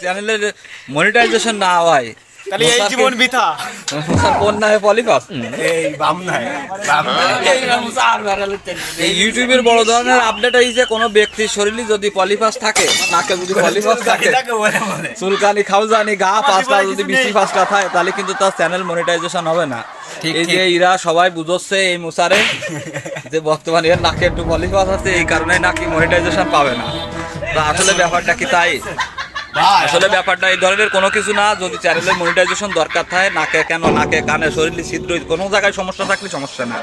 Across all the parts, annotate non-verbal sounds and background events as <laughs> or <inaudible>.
চ্যানেলের মনিটাইজেশন না হয় তাহলে এই জীবন বৃথা। কোন নামে পলিপাস এই বাম নাই এই ইউটিউবের বড় ধরনের আপডেট হয়েছে কোনো ব্যক্তির শরীরে যদি পলিপাস থাকে নাকে যদি পলিপাস থাকে <laughs> চুলকানি খাউজানি গা পাঁচটা যদি বেশি পাঁচটা থাকে তাহলে কিন্তু তার চ্যানেল মনিটাইজেশন হবে না। এই যে এরা সবাই বুঝচ্ছে এই মুসারে যে বর্তমানে এর নাকে একটু পলিপাস আছে এই কারণে নাকি মনিটাইজেশন পাবে না। তা আসলে ব্যাপারটা কি তাই? আসলে ব্যাপারটা এই ধরনের কোনো কিছু না, যদি চ্যানেলের মনিটাইজেশন দরকার থাকে, নাকে কেন, নাকে কানে, শরীরে ছিদ্র কোনো জায়গায় সমস্যা থাকলে সমস্যা না।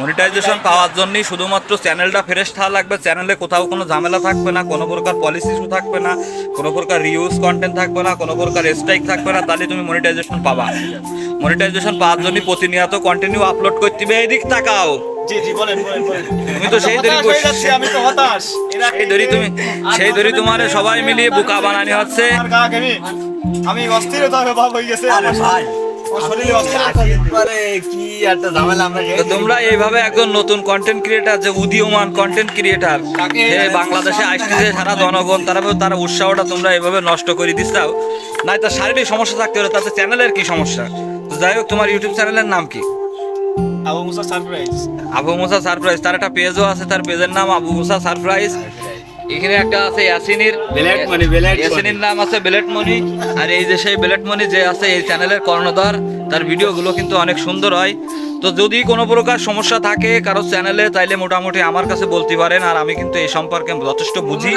মনিটাইজেশন পাওয়ার জন্যই শুধুমাত্র চ্যানেলটা ফ্রেশ থাকা লাগবে চ্যানেলে কোথাও কোনো ঝামেলা থাকবে না, কোনো প্রকার পলিসি ইস্যু থাকবে না, কোনো প্রকার রিউজ কন্টেন্ট থাকবে না, কোনো প্রকার স্ট্রাইক থাকবে না, তাহলে তুমি মনিটাইজেশন পাবা। মনিটাইজেশন পাওয়ার জন্য প্রতিনিয়ত কন্টিনিউ আপলোড করতে হবে। এইদিক তাকাও। জি জি বলেন বলেন বলেন। তুমি তো সেই ধরি হতাশ আমি তো হতাশ। সেই ধরি তুমি সেই ধরি তোমার সবাই মিলিয়ে বোকা বানানি হচ্ছে। আমি অস্থিরতা ভাব হয়ে গেছে ভাই। তোমরা এইভাবে একজন নতুন কন্টেন্ট ক্রিয়েটার যে উদীয়মান কন্টেন্ট ক্রিয়েটার যে বাংলাদেশে আসতেছে সারা জনগণ তারা তার উৎসাহটা তোমরা এইভাবে নষ্ট করে দিচ্ছাও নাই তার শারীরিক সমস্যা থাকতে পারে তাতে চ্যানেলের কি সমস্যা? যাই হোক তোমার ইউটিউব চ্যানেলের নাম কি? আবু মুসা সারপ্রাইজ আবু মুসা সারপ্রাইজ তার একটা পেজও আছে তার পেজের নাম আবু মুসা সারপ্রাইজ এখানে একটা আছে ইয়াসিনের বেলেট মনি, মনি। ইয়াসিনের নাম আছে বেলেট মনি আর এই যে সেই বেলেট মনি যে আছে এই চ্যানেলের কর্ণধার তার ভিডিওগুলো কিন্তু অনেক সুন্দর হয়। তো যদি কোনো প্রকার সমস্যা থাকে কারও চ্যানেলে তাইলে মোটামুটি আমার কাছে বলতে পারেন। আর আমি কিন্তু এই সম্পর্কে যথেষ্ট বুঝি।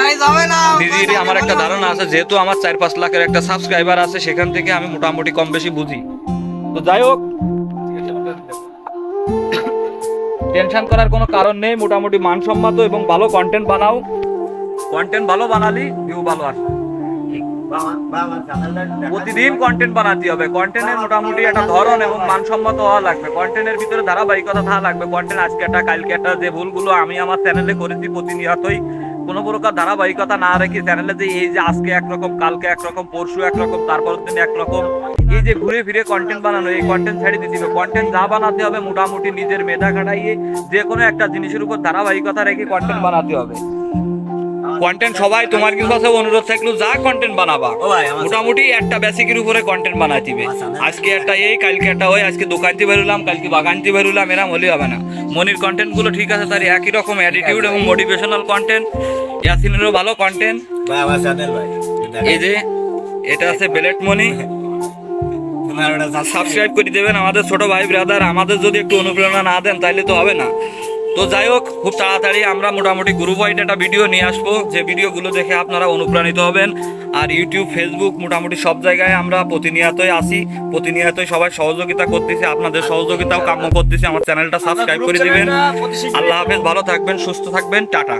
নিজেরই আমার একটা ধারণা আছে যেহেতু আমার চার পাঁচ লাখের একটা সাবস্ক্রাইবার আছে সেখান থেকে আমি মোটামুটি কম বেশি বুঝি। তো যাই হোক টেনশন করার কোনো কারণ নেই মোটামুটি মানসম্মত এবং ভালো কন্টেন্ট বানাও। কন্টেন্ট ভালো বানালি ভিউ ভালো আসবে। প্রতিদিন কন্টেন্ট বানাতে হবে। কন্টেন্টের মোটামুটি একটা ধরন এবং মানসম্মত হওয়া লাগবে। কন্টেন্টের ভিতরে ধারাবাহিকতা থাকা লাগবে। কন্টেন্ট আজকে একটা কালকে একটা যে ভুলগুলো আমি আমার চ্যানেলে করেছি প্রতিনিয়তই কোনো প্রকার ধারাবাহিকতা না রেখে চ্যানেলে যে এই যে আজকে একরকম কালকে একরকম পরশু একরকম তারপরের দিন একরকম এই যে ঘুরে ফিরে কন্টেন্ট বানানো এই কন্টেন্ট ছেড়ে দিতে হবে। কন্টেন্ট যা বানাতে হবে মোটামুটি নিজের মেধা খাটাইয়ে যে কোনো একটা জিনিসের উপর ধারাবাহিকতা রেখে কন্টেন্ট বানাতে হবে। কন্টেন্ট সবাই তোমার কিছু কাছে অনুরোধ থাকল যা কন্টেন্ট বানাবা। মোটামুটি একটা বেসিকের উপরে কন্টেন্ট বানাতে হবে আজকে একটা এই কালকে একটা ওই আজকে দোকানতে বেরোলাম কালকে বাগানতে বেরোলাম এরা হলে হবে না। মনির কন্টেন্টগুলো ঠিক আছে তার একই রকম অ্যাটিটিউড এবং মোটিভেশনাল কন্টেন্ট ইয়াসিনেরও ভালো কন্টেন্ট ভাই আমার চ্যানেল ভাই এই যে এটা আছে বেলেট মনি <laughs> সাবস্ক্রাইব করে দেবেন আমাদের ছোট ভাই ব্রাদার আমাদের যদি একটু অনুপ্রেরণা না দেন তাহলে তো হবে না। তো যাই হোক খুব তাড়াতাড়ি আমরা মোটামুটি গ্রুপ ওয়াইড একটা ভিডিও নিয়ে আসব। যে ভিডিওগুলো দেখে আপনারা অনুপ্রাণিত হবেন। আর ইউটিউব ফেসবুক মোটামুটি সব জায়গায় আমরা প্রতিনিয়তই আসি। প্রতিনিয়তই সবাই সহযোগিতা করতেছি আপনাদের সহযোগিতাও কাম্য করতেছি। আমার চ্যানেলটা সাবস্ক্রাইব করে দিবেন। আল্লাহ হাফেজ ভালো থাকবেন সুস্থ থাকবেন টাটা।